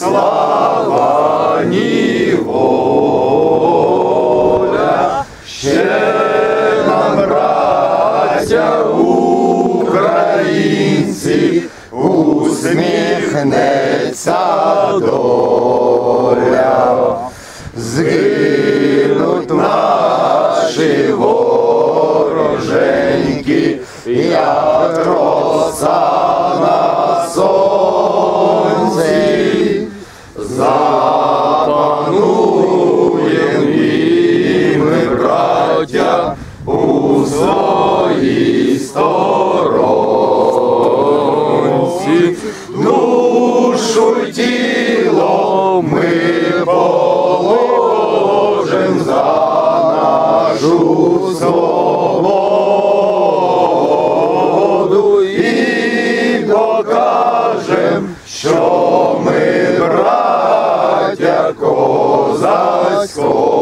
слава, ні воля, ще нам, браття українці, усміхнеться доля, згинуть наші вороженьки, як роса сторонці, душу тіло ми положим за нашу свободу і докажем, що ми браття козацького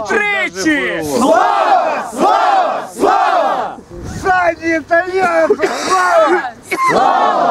тричі! Слава! Слава! Слава! Сані Італіан! Слава! Слава!